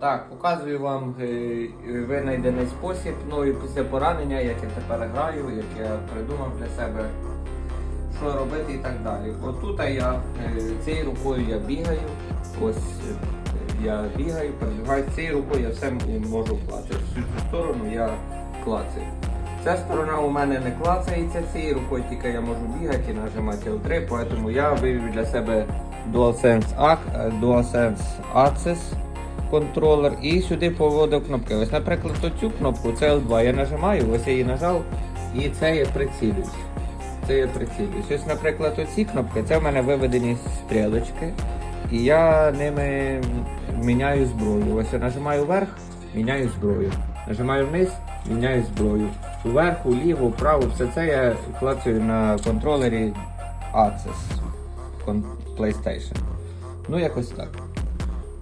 Так, показую вам е, винайдений спосіб. Ну і після поранення, як я тепер граю, як я придумав для себе, що робити і так далі. Отут я е, цією рукою я бігаю. Ось е, я бігаю, передвигаю цією рукою, я все можу клацати. Всю цю сторону я клацаю. Ця сторона у мене не клацається цією рукою, тільки я можу бігати і нажимати L3, тому я вивів для себе е, DualSense Access контролер і сюди поводив кнопки. Ось, наприклад, оцю кнопку, це L2, я нажимаю, ось я її нажав, і це я прицілююсь. Це я прицілююсь. Ось, наприклад, оці кнопки, це в мене виведені стрілочки, і я ними міняю зброю. Ось я нажимаю вверх, міняю зброю. Нажимаю вниз, міняю зброю. Вверх, вліво, вправо, все це я клацаю на контролері Access PlayStation. Ну, якось так.